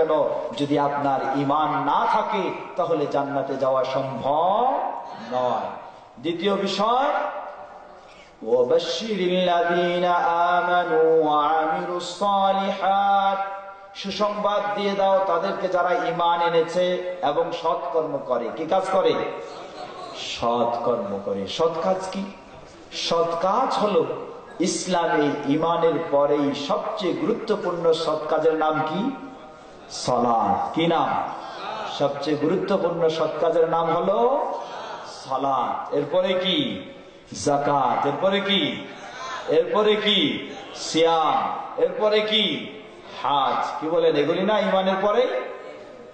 কেন? যদি আপনার ইমান না থাকে, তাহলে জান্নাতে যাওয়া সম্ভব নয়। দ্বিতীয় বিষয় সুসংবাদ দিয়ে দাও তাদেরকে যারা ইমান এনেছে এবং সৎকর্ম করে। কি কাজ করে? সৎকর্ম করে। সৎ কাজ কি? সৎ কাজ হলো ইসলামে ইমানের পরেই সবচেয়ে গুরুত্বপূর্ণ সৎ কাজের নাম কি? সলাদ কি নাম? সবচেয়ে গুরুত্বপূর্ণ সৎ কাজের নাম হলো সলাদ এরপরে কি? জাকাত এরপরে কি? এরপরে কি? সিয়াম। এরপরে কি? হাজ। কি বলেন? এগুলি না ইমানের পরে?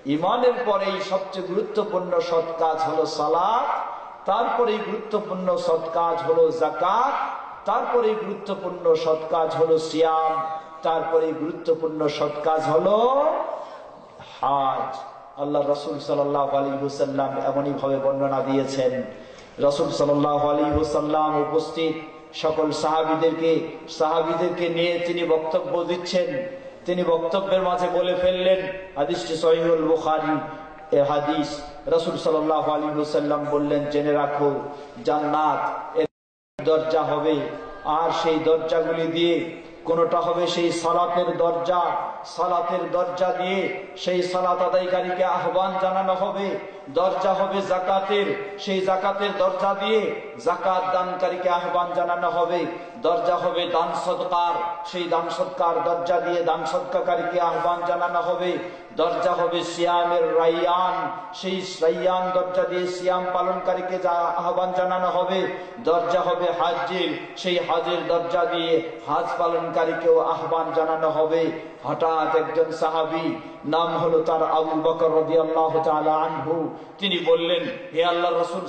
ইমানের পরেই সবচেয়ে গুরুত্বপূর্ণ সৎ কাজ হলো সালাদ তারপরেই গুরুত্বপূর্ণ সৎ কাজ হলো জাকাত তারপরে গুরুত্বপূর্ণ সৎ কাজ হলো সিয়াম। তারপরে গুরুত্বপূর্ণ সৎ কাজ হলো হাজ আল্লাহ রসুল সাল্লাহ আলী হুসাল্লাম এমনই ভাবে বর্ণনা দিয়েছেন। রসুল সাল্লাহ আলী হুসাল্লাম উপস্থিত সকল সাহাবিদেরকে সাহাবিদেরকে নিয়ে তিনি বক্তব্য দিচ্ছেন। তিনি বক্তব্যের মাঝে বলে ফেললেন, হাদিসটি বুখারি। এ হাদিস রসুল সাল্লাহ হুসাল্লাম বললেন, জেনে রাখো, জান্নাত দরজা হবে। আর সেই দরজাগুলি দিয়ে কোনটা হবে সেই সালাতের দরজা? সালাতের দরজা দিয়ে সেই সালাত আদায়কারীকে আহ্বান জানানো হবে। দরজা হবে জাকাতের। সেই জাকাতের দরজা দিয়ে জাকাত দানকারীকে আহ্বান জানানো হবে। দরজা হবে দান সৎকার। সেই দান সৎকার দরজা দিয়ে দান সৎকারীকে আহ্বান জানানো হবে। দরজা হবে সিয়ামের রাইয়ান। সেই সাইয়ান দরজা দিয়ে সিয়াম পালনকারীকে যা আহ্বান জানানো হবে, দরজা হবে হাজির। সেই হাজের দরজা দিয়ে হাজ পালনকারীকেও আহ্বান জানানো হবে। হঠাৎ একজন সাহাবি, নাম হলো তার আবু বকর রদি আল্লাহ আনহু, তিনি বললেন, হে আল্লাহ রসুল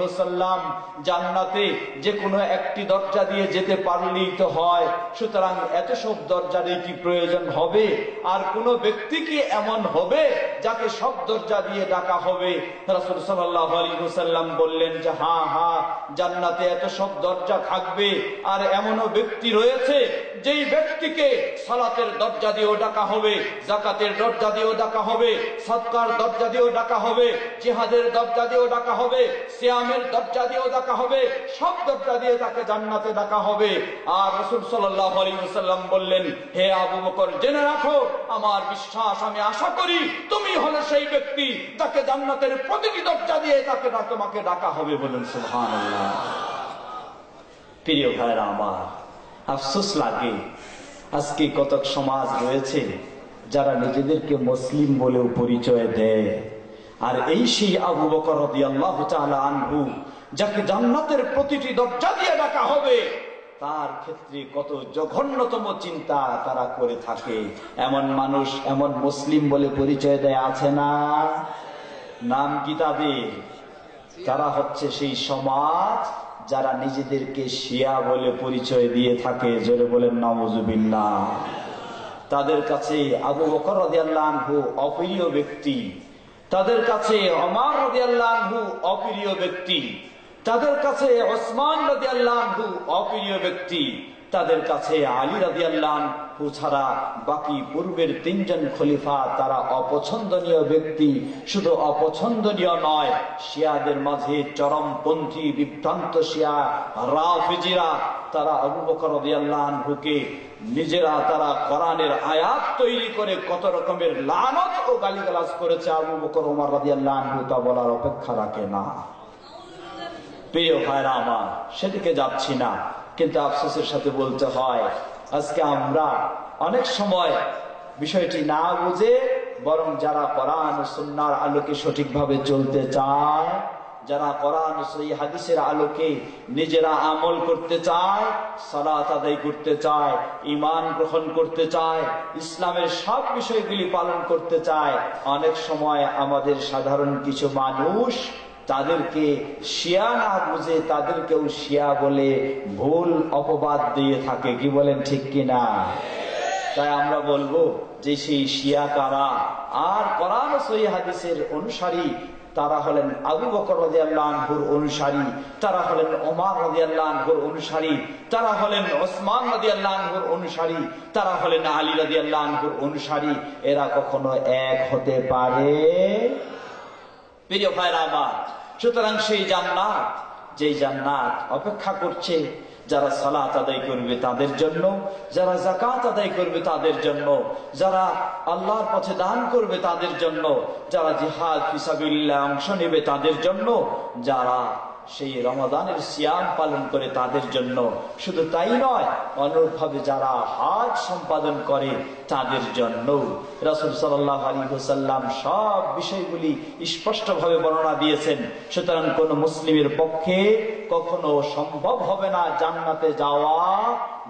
হোসাল্লাম জান্নাতে যে কোনো একটি দরজা দিয়ে যেতে পারলেই তো হয়, সুতরাং এত সব দরজারই কি প্রয়োজন হবে? আর কোন ব্যক্তি কি এমন হবে যাকে সব দরজা দিয়ে ডাকা হবে? রসুল সাল্লাহ আলী হোসাল্লাম বললেন যে, হা হা, জান্নাতে এত সব দরজা থাকবে, আর এমনও ব্যক্তি রয়েছে যেই ব্যক্তিকে সালাতের দরজা দিয়েও ডাকা হবে, জাকাতের দরজা দিয়েও ডাকা হবে, সৎকার দরজা দিয়েও ডাকা হবে, জিহাদের দরজা দিয়েও ডাকা হবে, সিয়ামের দরজা দিয়েও ডাকা হবে, সব দরজা দিয়ে তাকে জান্নাতে ডাকা হবে। আর রসুল আলাইসাল্লাম বললেন, হে আবু বকর, জেনে রাখো, আমার বিশ্বাস, আমি আশা করি তুমি হলে সেই ব্যক্তি তাকে জান্নাতের প্রতিটি দরজা দিয়ে তাকে তোমাকে ডাকা হবে বলেন সুহান প্রিয় ভাইরা আমার, আফসোস লাগে আজকে কতক সমাজ রয়েছে যারা নিজেদেরকে মুসলিম বলেও পরিচয় দেয়। আর এই সেই আবু বকর আনহু, যাকে জান্নাতের প্রতিটি দরজা দিয়ে ডাকা হবে, তার ক্ষেত্রে কত জঘন্যতম চিন্তা তারা করে থাকে। এমন মানুষ, এমন মুসলিম বলে পরিচয় দেয় আছে না? নাম কি তাদের? তারা হচ্ছে সেই সমাজ যারা নিজেদেরকে শিয়া বলে পরিচয় দিয়ে থাকে, জোরে বলেন নমজুবিল্লা তাদের কাছে আবু বকর রদিয়াল্লাহু অপ্রিয় ব্যক্তি। তাদের কাছে অমার রদিয়াল্লাহু অপ্রিয় ব্যক্তি। তাদের কাছে ওসমান রদিয়াল্লাহু অপ্রিয় ব্যক্তি। তাদের কাছে আলী রাদিয়াল্লাহু ছাড়া বাকি পূর্বের তিনজন খলিফা তারা অপছন্দনীয় ব্যক্তি। শুধু অপছন্দনীয় নয়, শিয়াদের মাঝে চরমপন্থী বিভ্রান্ত শিয়া, রাফিজিরা, তারা আবু বকর রাদিয়াল্লাহুকে নিজেরা তারা কোরআনের আয়াত তৈরি করে কত রকমের লানত ও গালিগালাজ করেছে আবু বকর ওমর রাদিয়াল্লাহু তা বলার অপেক্ষা রাখে না। প্রিয় ভাইরা আমার, সেদিকে যাচ্ছি না। কিন্তু আফসোসের সাথে বলতে হয়, আজকে আমরা অনেক সময় বিষয়টি না বুঝে বরং যারা কোরআন সুন্নার আলোকে সঠিকভাবে চলতে চায়, যারা কোরআন সেই হাদিসের আলোকে নিজেরা আমল করতে চায়, সালাত আদায় করতে চায় ইমান গ্রহণ করতে চায়, ইসলামের সব বিষয়গুলি পালন করতে চায়, অনেক সময় আমাদের সাধারণ কিছু মানুষ তাদেরকে শিয়া না বুঝে তাদেরকেও শিয়া বলে ভুল অপবাদ দিয়ে থাকে। কি বলেন ঠিক কিনা? তাই আমরা বলব যে সেই শিয়া কারা? আর কোরআন সই হাদিসের অনুসারী তারা হলেন আবু বকর রাজিয়াল্লাহুর অনুসারী, তারা হলেন ওমার রাজিয়াল্লাহুর অনুসারী, তারা হলেন ওসমান রাজিয়াল্লাহুর অনুসারী, তারা হলেন আলী রাজিয়াল্লাহুর অনুসারী। এরা কখনো এক হতে পারে? প্রিয় ভাইরা আমার সুতরাং সেই জান্নাত, যেই জান্নাত অপেক্ষা করছে, যারা সালাত আদায় করবে তাদের জন্য, যারা জাকাত আদায় করবে তাদের জন্য, যারা আল্লাহর পথে দান করবে তাদের জন্য, যারা জিহাদ ফিসাবিল্লাহ অংশ নেবে তাদের জন্য, যারা সেই রমাদানের সিয়াম পালন করে তাদের জন্য। শুধু তাই নয়, অনুরূপভাবে যারা হাজ সম্পাদন করে তাদের জন্য রাসুল সাল্লাহ আলী হুসাল্লাম সব বিষয়গুলি স্পষ্টভাবে বর্ণনা দিয়েছেন। সুতরাং কোন মুসলিমের পক্ষে কখনো সম্ভব হবে না জান্নাতে যাওয়া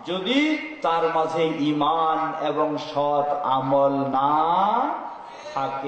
যদি তার মাঝে ইমান এবং সৎ আমল না থাকে।